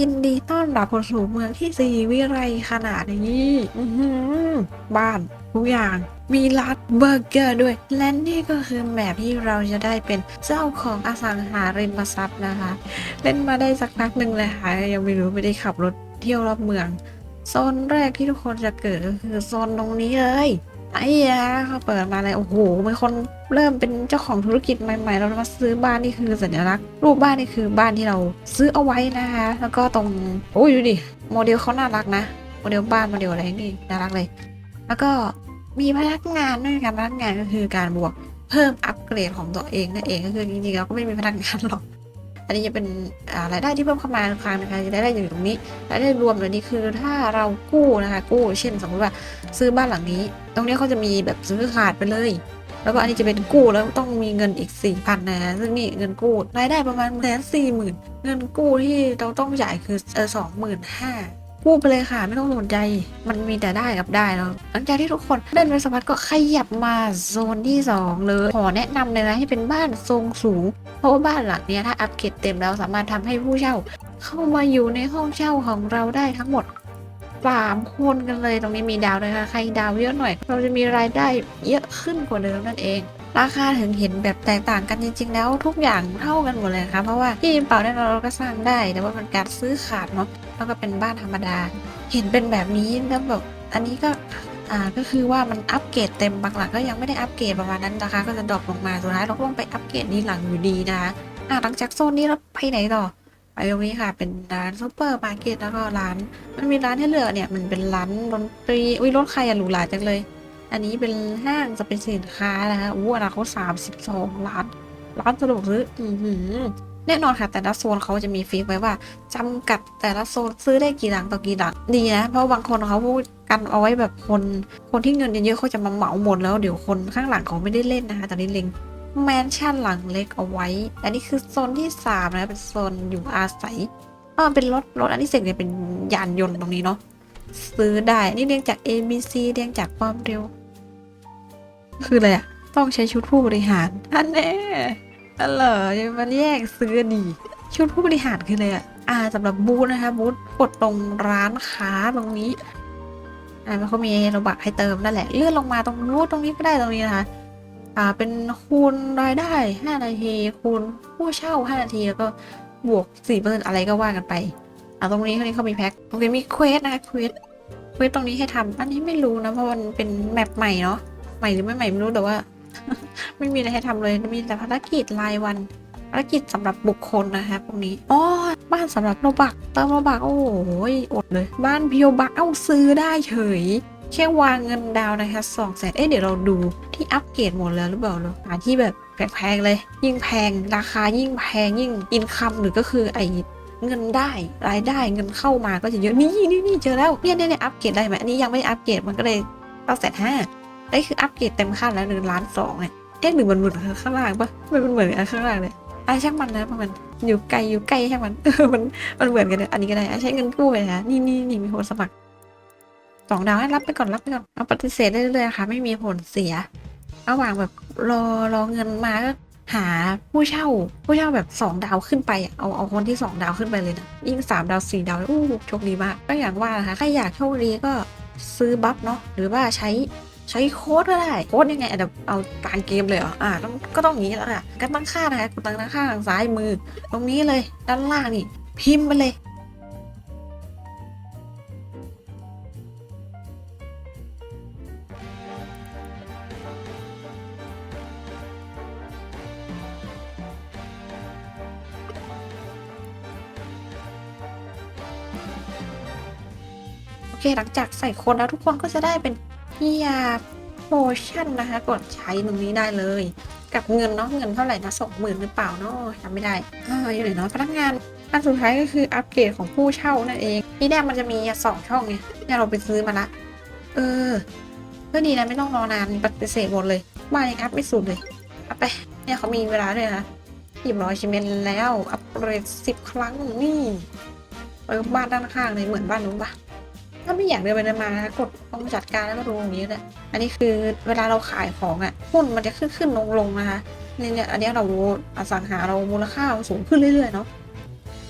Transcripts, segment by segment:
ยินดีต้อนรับเข้าสู่เมืองที่สีวิไรขนาดนี้บ้านทุกอย่าง มีร้านเบอร์เกอร์ด้วย และนี่ก็คือแมปที่เราจะได้เป็นเจ้าของอสังหาริมทรัพย์นะคะ เล่นมาได้สักพักหนึ่งเลยค่ะยังไม่รู้ไม่ได้ขับรถเที่ยวรอบเมือง โซนแรกที่ทุกคนจะเกิดก็คือโซนตรงนี้เลย ไอ้ยาเขาเปิดมาเลยโอ้โหเป็นคนเริ่มเป็นเจ้าของธุรกิจใหม่ ๆ เรามาซื้อบ้านนี่คือสัญลักษณ์ รูปบ้านนี่คือบ้านที่เราซื้อเอาไว้นะคะ แล้วก็ตรงโอ้ยดูดิโมเดลเขาน่ารักนะโมเดลบ้านโมเดลอะไรนี่น่ารักเลย แล้วก็มีพนักงานด้วยกันพนักงานก็คือการบวกเพิ่มอัปเกรดของตัวเองนั่นเองก็คือจริงๆเราก็ไม่มีพนักงานหรอก นนี้จะเป็นรายได้ที่เพิ่มเข้ามาทุกครั้งนะคะจะได้อยู่ตรงนี้รายได้รวมเลยนี้คือถ้าเรากู้นะคะ กู้เช่นสมมติว่าซื้อบ้านหลังนี้ ตรงนี้เขาจะมีแบบซื้อขาดไปเลย แล้วก็อันนี้จะเป็นกู้แล้วต้องมีเงินอีกสี่พันนะซึ่งนี่เงินกู้รายได้ประมาณแสนสี่หมื่นเงินกู้ที่เราต้องจ่ายคือสองหมื่นห้า กู้ไปเลยค่ะ ไม่ต้องสนใจ มันมีแต่ได้กับได้แล้วหลังจากที่ทุกคนเล่นไปสักพักก็ขยับมาโซนที่สองเลย ขอแนะนำเลยนะให้เป็นบ้านทรงสูง เพราะว่าบ้านหลังเนี้ยถ้าอัปเกรดเต็มแล้วสามารถทำให้ผู้เช่า เข้ามาอยู่ในห้องเช่าของเราได้ทั้งหมดสามคนกันเลยตรงนี้มีดาวด้วยค่ะใครดาวเยอะหน่อย เราจะมีรายได้เยอะขึ้นกว่าเดิมนั่นเอง ราคาถึงเห็นแบบแตกต่างกันจริง ๆ แล้วทุกอย่างเท่ากันหมดเลยค่ะเพราะว่าที่เป่าเนี่ยเราก็สร้างได้แต่ว่ามันการซื้อขาดเนาะ แล้วก็เป็นบ้านธรรมดา เห็นเป็นแบบนี้แล้วแบบอันนี้ก็อ่าก็คือว่ามันอัปเกรดเต็มบางหลังก็ยังไม่ได้อัปเกรดประมาณนั้นนะคะ ก็จะดรอปลงมาสุดท้ายเราก็ต้องไปอัปเกรดนี้หลังอยู่ดีนะคะอ่าหลังจากโซนนี้เราไปไหนต่อไปตรงนี้ค่ะ เป็นร้านซูเปอร์มาร์เก็ตแล้วก็ร้าน มันมีร้านให้เลือกเนี่ย มันเป็นร้านดนตรีอุ้ยรถใครอะหรูหราจังเลย อันนี้เป็นห้างจะเป็นสินค้านะคะอู้อนาคตสามสิบสองล้านร้านสะดวกซื้ออือหือ แน่นอนค่ะ แต่ละโซนเขาจะมีฟิกไว้ว่าจำกัดแต่ละโซนซื้อได้กี่หลังต่อกี่หลังดีนะ เพราะบางคนเขาพูดกันเอาไว้แบบคนคนที่เงินเยอะๆเขาจะมาเหมาหมดแล้วเดี๋ยวคนข้างหลังเขาไม่ได้เล่นนะคะตอนนี้เล็งแมนชั่นหลังเล็กเอาไว้อันนี้คือโซนที่สามนะเป็นโซนอยู่อาศัยอ่าเป็นรถรถอันที่เสกเนี่ยเป็นยานยนต์ตรงนี้เนาะซื้อได้นี่เรียงจาก A B C เรียงจากความเร็ว คืออะไรอะต้องใช้ชุดผู้บริหารอันแน่ อันเหรอจะมาแยกซื้อดี ชุดผู้บริหารคืออะไรอะอ่าสำหรับบูธนะคะบูธกดตรงร้านค้าตรงนี้อ่ามันเขามีโลบักให้เติมนั่นแหละ เลื่อนลงมาตรงนู้นตรงนี้ก็ได้ตรงนี้นะคะอ่าเป็นคูณรายได้ 5 นาที คูณผู้เช่า 5 นาที แล้วก็บวก4%อะไรก็ว่ากันไปอ่าตรงนี้ตรงนี้เขามีแพ็คตรงนี้มีเควสนะคะเควสเควสตรงนี้ให้ทำอันนี้ไม่รู้นะเพราะมันเป็นแมปใหม่เนาะใหม่หรือไม่ใหม่ไม่รู้แต่ว่า ไม่มีอะไรให้ทำเลยมีแต่ภารกิจรายวันภารกิจสำหรับบุคคลนะคะพวกนี้อ๋อบ้านสำหรับโลบักเติมโลบักโอ้โหอดเลย บ้านเพียวบักเอ้าซื้อได้เฉย แค่วางเงินดาวน์นะคะสองแสนเอ๊ะเดี๋ยวเราดูที่อัปเกรดหมดแล้วหรือเปล่าเนาะหาที่แบบแพงๆเลย ยิ่งแพงราคายิ่งแพงยิ่งอินคัมหรือก็คือไอเงินได้รายได้เงินเข้ามาก็จะเยอะนี่นี่นี่เจอแล้วเนี่ยเนี่ยเนี่ยอัปเกรดได้ไหมอันนี้ยังไม่อัปเกรดมันก็เลยเก้าแสนห้า ได้คืออัปเกรดเต็มขั้นแล้วหนึ่งล้านสองเนี่ยเอ๊ะหรือมันเหมือนข้างล่างปะไม่มันเหมือนอันข้างล่างเลยอะช่างมันนะมันอยู่ไกลอยู่ใกล้ช่างมันมันมันเหมือนกันเลยอันนี้ก็ได้ใช้เงินกู้ไปนะนี่นี่นี่มีคนสมัครสองดาวให้รับไปก่อนรับไปก่อนเอาปฏิเสธได้เรื่อยค่ะ ไม่มีผลเสียระหว่างแบบรอรอเงินมาก็หาผู้เช่า ผู้เช่าแบบสองดาวขึ้นไปเอาเอาคนที่สองดาวขึ้นไปเลยนะยิ่งสามดาวสี่ดาวอู้โชคดีมากก็อย่างว่านะคะใครอยากโชคดีก็ซื้อบัฟเนาะหรือว่าใช้ ใช้โค้ดก็ได้ โค้ดยังไงอะเดี๋ยวเอากลางเกมเลยเหรออ่าต้องก็ต้องอย่างนี้แล้วค่ะก็ตั้งค่านะคะกดตั้งค่าทางซ้ายมือ ตรงนี้เลยด้านล่างนี่ พิมพ์ไปเลยโอเคหลังจากใส่คนแล้วทุกคนก็จะได้เป็น ยาโพชั่นนะคะ กดใช้ตรงนี้ได้เลย กับเงินเนาะเงินเท่าไหร่นะสองหมื่นหรือเปล่าเนาะจำไม่ได้อ่าอยู่ไหนเนาะพนักงานอันสุดท้ายก็คืออัปเกรดของผู้เช่านั่นเองที่แรกมันจะมีสองช่องไงเนี่ยเราไปซื้อมาละเออก็ดีนะไม่ต้องรอนานปฏิเสธหมดเลยบ้านยังอัพไม่สุดเลยเอาไปเนี่ยเขามีเวลาด้วยนะหยิบร้อยชิเมนแล้วอัปเกรดสิบครั้งนี่เออบ้านด้านข้างเลยเหมือนบ้านนู้นปะ ถ้าไม่อยากเดินไปเดินมานะกดตรงจัดการแล้วก็ดูตรงนี้เลยอันนี้คือเวลาเราขายของอะ่ะหุ้นมันจะขึ้นขึ้นลงลงนะคะนี่เนี่ยอันนี้เราอสังหาเรามูลค่าสูงขึ้นเรื่อยๆเนาะ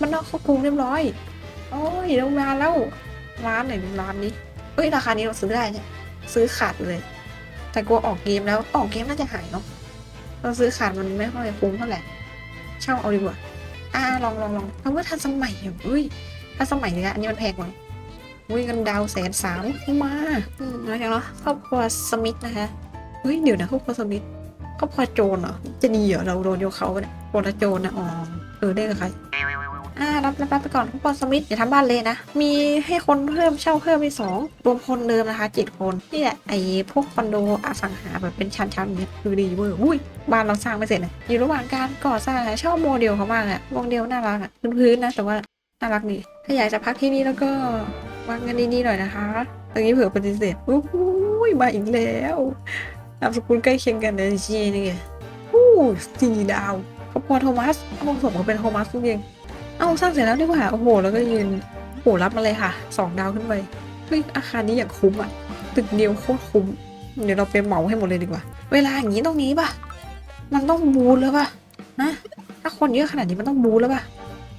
มันนอกควบคุมเรียบร้อย โอ้ยลงมาแล้วร้านไหนร้านนี้เอ้ยราคานี้เราซื้อได้เนี่ยซื้อขาดเลย แต่กลัวออกเกมแล้วออกเกมน่าจะหายเนาะเราซื้อขาดมันไม่ค่อยคุ้มเท่าไหร่เช่าเอาดีกว่าอ่าลองลองลองเพราะว่าทันสมัยอะเฮ้ยทันสมัยเลยอะอันนี้มันแพงกว่า อุ้ยเงินดาวแสนสามมาอืมแล้วอย่างเนาะครอบครัวสมิธนะคะเฮ้ยเดี๋ยวนะครอบครัวสมิธครอบครัวโจรเหรอจะดีเหรอเราโดนโยกเขาปะเนี่ยโจรโจรนะอ๋อเออได้กับใครอ่ารับรับรับไปก่อนทุกคนสมิธอย่าทำบ้านเลยนะ มีให้คนเพิ่มเช่าเพิ่มไปสองรวมคนเดิมนะคะเจ็ดคนนี่แหละไอ้พวกคอนโดอสังหาแบบเป็นชั้นๆเนี่ยคือดีเวอร์อุ้ยบ้านเราสร้างไม่เสร็จเลยอยู่ระหว่างการก่อสร้างอะชอบโมเดลเขามากอะโมเดลน่ารักอะพื้นๆนะแต่ว่าน่ารักดีถ้าอยากจะพักที่นี่แล้วก็ วางเงินดีๆหน่อยนะคะ ตรงนี้เผื่อปฏิเสธอู้หูยมาอีกแล้วนามสกุลใกล้เคียงกันเลยจีนี่ไงอู้สี่ดาวครอบครัวโทมัสเอาสมกับเป็นโทมัสจริงๆเอาสร้างเสร็จแล้วดีกว่า โอ้โห แล้วก็ยืนโหรับมาเลยค่ะสองดาวขึ้นไป เฮ้ย อาคารนี้อย่างคุ้มอะ ตึกเดียวโคตรคุ้ม เดี๋ยวเราไปเหมาให้หมดเลยดีกว่า เวลาอย่างนี้ตรงนี้ป่ะ มันต้องบูนแล้วป่ะ นะ ถ้าคนเยอะขนาดนี้มันต้องบูนแล้วป่ะ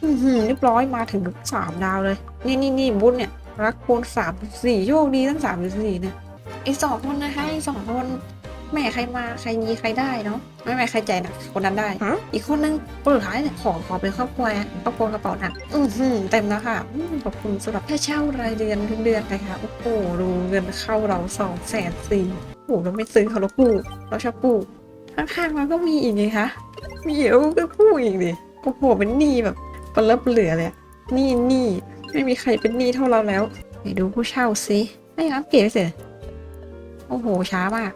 อือหือเรียบร้อยมาถึงสามดาวเลย นี่นี่นี่บูนเนี่ย รักโคนสามสี่โชคดีทั้งสามสี่เนี่ยไอ้สองคนนะคะไอ้สองคนแม่ใครมาใครมีใครได้เนาะไม่แม่ใครใจหนักคนนั้นได้ อีกคนนึงคนสุดท้ายเนี่ยขอขอเป็นครอบครัวอะครอบครัวกระเป๋าหนักอือหือเต็มแล้วค่ะอืมขอบคุณสำหรับค่าเช่ารายเดือนทุกเดือนนะคะโอ้โหดูเงินเข้าเราสองแสนสี่โอ้โหเราไม่ซื้อเขาเราปลูกเราชอบปลูกข้างๆเราก็มีอีกไงคะมีเอวก็ปลูกอีกดิโอ้โหเป็นหนี้แบบปลบเหลือเลยอะหนี้หนี้ ไม่มีใครเป็นหนี้เท่าเราแล้วไหนดูผู้เช่าสิไม่อัปเกรดเสร็จโอ้โหช้ามาก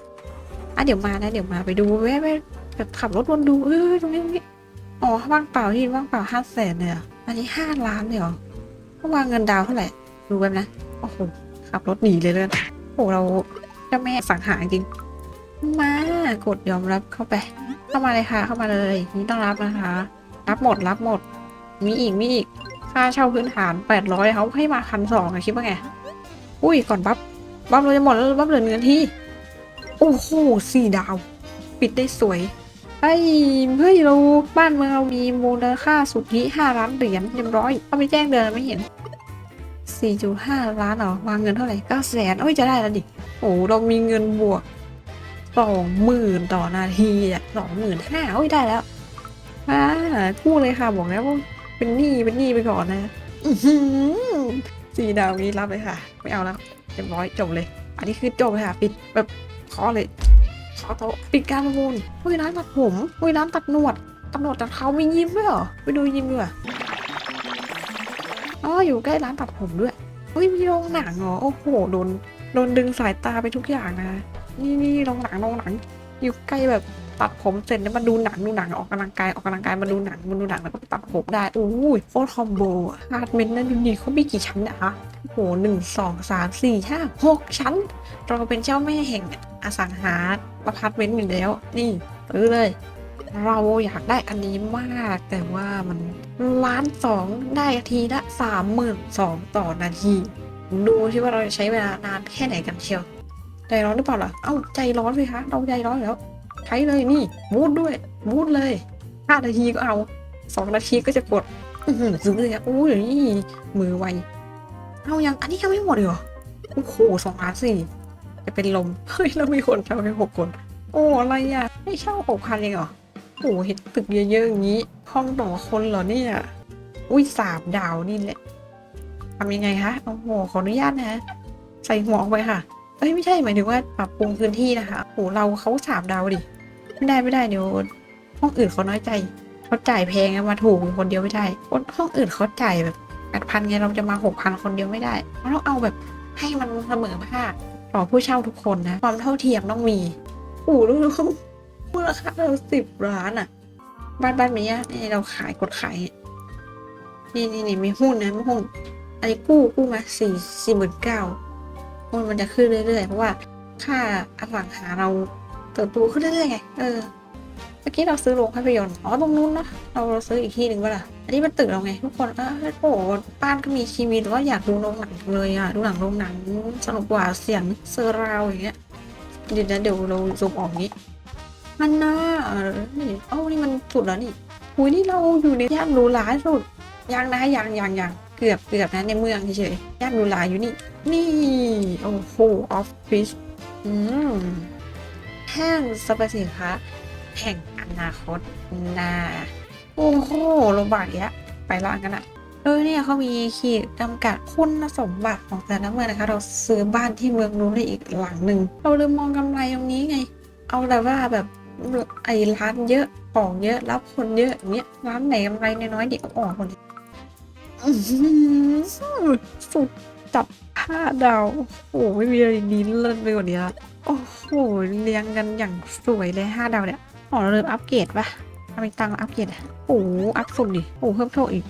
อะเดี๋ยวมานะเดี๋ยวมาไปดูแวะไปแบบขับรถวนดูเออตรงนี้ตรงนี้อ๋อว่างเปล่าที่ว่างเปล่าห้าแสนเลยเหรออันนี้ห้าล้านเลยเหรอเขาวางเงินดาวน์เท่าไหร่ดูแบบนะโอ้โหขับรถหนีเลยเลยโอ้เราเจ้าแม่สังหารจริง มากดยอมรับเข้าไป เข้ามาเลยค่ะ เข้ามาเลยนี่ต้องรับนะคะ รับหมดรับหมด มีอีกมีอีก ค่าเช่าพื้นฐานแปดร้อยเขาให้มาพันสองอะคิดว่าไง อุ้ยก่อนบัฟบัฟเราจะหมดแล้วบัฟเหลือเงินที่ โอ้โหสี่ดาว ปิดได้สวยไอ้เฮ้ยเราบ้านเมืองเรามีมูลค่าสุทธิห้าล้านเหรียญเรียบร้อยเอาไปแจ้งเดือนไม่เห็นสี่จุดห้าล้านเหรอวางเงินเท่าไหร่เก้าแสนโอ้ยจะได้แล้วดิโอ้เรามีเงินบวกสองหมื่นต่อนาทีอะสองหมื่นห้าโอ้ยได้แล้วอ่ากู้เลยค่ะบอกแล้วว่า เป็นหนี้เป็นหนี้ไปก่อนนะสี่ดาวนี้รับเลยค่ะ ไม่เอาแล้วเรียบร้อยจบเลย อันนี้คือจบเลยค่ะ ปิดแบบเคอเลยขอโต๊ะปิดการประมูลอุ้ยร้านตัดผมอุ้ยร้านตัดหนวดตัดหนวดตัดเขามียิ้มด้วยเหรอไปดูยิ้มด้วยอ๋ออยู่ใกล้ร้านตัดผมด้วยอุ้ยมีโรงหนังเหรอโอ้โหโดนโดนดึงสายตาไปทุกอย่างนะ นี่นี่โรงหนังโรงหนังอยู่ใกล้แบบ ตัดผมเสร็จแล้วมาดูหนังดูหนังออกกำลังกายออกกำลังกายมาดูหนังมาดูหนังแล้วก็ไปตัดผมได้โอ้ยโคตรคอมโบฮาร์ดเมนต์นั่นดูดิเขามีกี่ชั้นเนะคะโอ้โหหนึ่งสองสามสี่ห้าหกชั้น เราเป็นเจ้าแม่แห่งอสังหาอพาร์ตเมนต์อยู่แล้ว นี่ซื้อเลย เราอยากได้อันนี้มาก แต่ว่ามันล้านสองได้ทีละสามหมื่นสองต่อนาที ดูที่ว่าเราจะใช้เวลานานแค่ไหนกันเชียวใจร้อนหรือเปล่าล่ะ เอ้าใจร้อนสิคะ เราใจร้อนแล้ว ใช้เลยนี่บูทด้วยบูทเลยห้านาทีก็เอาสองนาทีก็จะกดซื้อเลยอะอู้ยมือไวเอายังอันนี้ยังไม่หมดเลยเหรอโอ้โหสองล้านสี่จะเป็นลมเฮ้ยแล้วมีคนเช่าแค่หกคน โอ้อะไรอะให้เช่าหกพันเองเหรอโอ้โหเห็นตึกเยอะๆอย่างนี้ ห้องต่อคนเหรอเนี่ยอุ้ยสามดาวนี่แหละทำยังไงคะโอ้โหขออนุญาตนะใส่หัวออกไปค่ะเอ้ยไม่ใช่หมายถึงว่าปรับปรุงพื้นที่นะคะโอ้เราเขาสามดาวดิ ไม่ได้ไม่ได้เดี๋ยวห้องอื่นเขาน้อยใจเขาจ่ายแพงมาถูกคนเดียวไม่ได้ คนห้องอื่นเขาจ่ายแบบแปดพันไงเราจะมาหกพันคนเดียวไม่ได้เราต้องเอาแบบให้มันเสมอภาคต่อผู้เช่าทุกคนนะ ความเท่าเทียมต้องมีโอ้โหดูดูมูลค่าเราสิบล้านอะบ้านบ้านเมียนี่เราขายกดขายนี่นี่นี่มีหุ้นนะมีหุ้นอันนี้กู้กู้มาสี่สี่หมื่นเก้าหุ้นมันจะขึ้นเรื่อยๆ เพราะว่าค่าอสังหาเรา เติบโตขึ้นเรื่อยๆไง เออ เมื่อกี้เราซื้อโรงภาพยนตร์ อ๋อ ตรงนู้นเนอะเราเราซื้ออีกที่หนึ่งก็ล่ะ อันนี้มันตึกเราไงทุกคนเออโอ้โหบ้านก็มีทีวีหรือว่าอยากดูโรงหนังเลยอะ ดูหนังโรงหนังสนุกกว่าเสียงเซอร์ราวอย่างเงี้ย เดี๋ยวนะเดี๋ยวเราซูมออกนี้ มันน่าเออนี่เอ้านี่มันสุดแล้วนี่หุยนี่เราอยู่ในย่านรูหราสุดยังนะยังยังยังเกือบเกือบนะในเมืองเฉยๆย่านดูหลาอยู่นี่ นี่ โอ้โหออฟฟิศอืม ห้างสรรพสินค้าแห่งอนาคตนาโอ้โหโรบาทเนี้ยไปล่างกันอะเออเนี่ยเขามีขีดจำกัดคุณสมบัติของแต่ละเมืองนะคะ เราซื้อบ้านที่เมืองนู้นได้อีกหลังหนึ่งเราลืมมองกำไรตรงนี้ไง เอาแต่ว่าแบบไอ้ร้านเยอะของเยอะรับคนเยอะอย่างเนี้ยร้านไหนกำไรน้อยๆเด็กก็ออกหมดสุดจับห้าดาวโอ้ไม่มีอะไรดีเลิศไปกว่านี้ละ โอ้โหเลี้ยงกันอย่างสวยเลยห้าดาวเนี่ยอ๋อเราลืมอัปเกรดปะทำไมตังอัปเกรดอะโอ้อัพสุดดิโอ้เพิ่มโชคอีก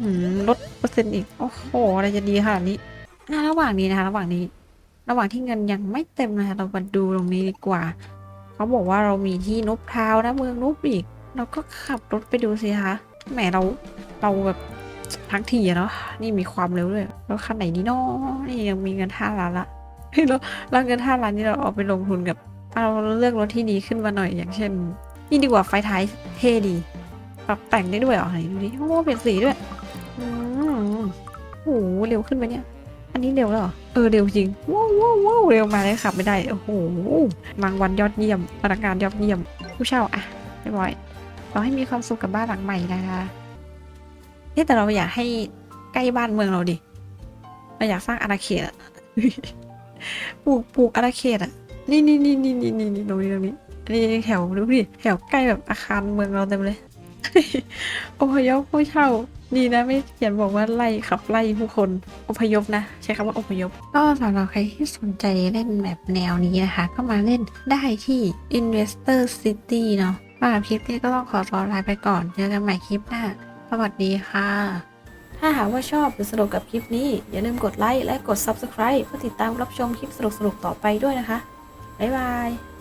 หืมลดเปอร์เซ็นต์อีก โอ้โห อะไรจะดีขนาดนี้อะระหว่างนี้นะคะ ระหว่างนี้ ระหว่างที่เงินยังไม่เต็มนะคะ เรามาดูตรงนี้ดีกว่า เขาบอกว่าเรามีที่นุบทาวนะเมืองนุบอีก เราก็ขับรถไปดูสิคะ แหมเรา เราแบบทั้งทีอะเนาะ นี่มีความเร็วด้วย แล้วคันไหนดีเนาะนี่ยังมีเงินห้าล้านละ เฮ้ยแล้วเงินห้าล้านนี่เราเอาไปลงทุนกับ เอาเราเลือกรถที่ดีขึ้นมาหน่อยอย่างเช่น นี่ดีกว่าไฟท้ายเท่ดีปรับแต่งได้ด้วยเหรอไหนดูดิโอ้เปลี่ยนสีด้วยอืมโอ้โหเร็วขึ้นไปเนี่ย อันนี้เร็วแล้วเหรอเออเร็วจริงว้าวว้าวเร็วมาเลยขับไม่ได้โอ้โหรางวัลยอดเยี่ยมพนักงานยอดเยี่ยม ผู้เช่าอะเรียบร้อยเราให้มีความสุขกับบ้านหลังใหม่นะคะเฮ้แต่เราอยากให้ใกล้บ้านเมืองเราดิเราอยากสร้างอาณาเขต ปลูกปลูกอาณาเขตอะ นี่นี่นี่นี่นี่นี่ตรงนี้ตรงนี้นนี้แถวดูดิแถวใกล้แบบอาคารเมืองเราเต็มเลย อพยพผู้เช่าดีนะไม่เขียนบอกว่าไล่ขับไล่ผู้คนอพยพนะ ใช้คำว่าอพยพ ก็สำหรับใครที่สนใจเล่นแบบแนวนี้นะคะ ก็มาเล่นได้ที่ Investor City เนาะสำหรับคลิปนี้ก็ต้องขอตัวลาไปก่อนเจอกันใหม่คลิปหน้า สวัสดีค่ะ ถ้าหากว่าชอบหรือสนุกกับคลิปนี้ อย่าลืมกดไลค์และกด Subscribe เพื่อติดตามรับชมคลิปสนุกๆต่อไปด้วยนะคะ บ๊ายบาย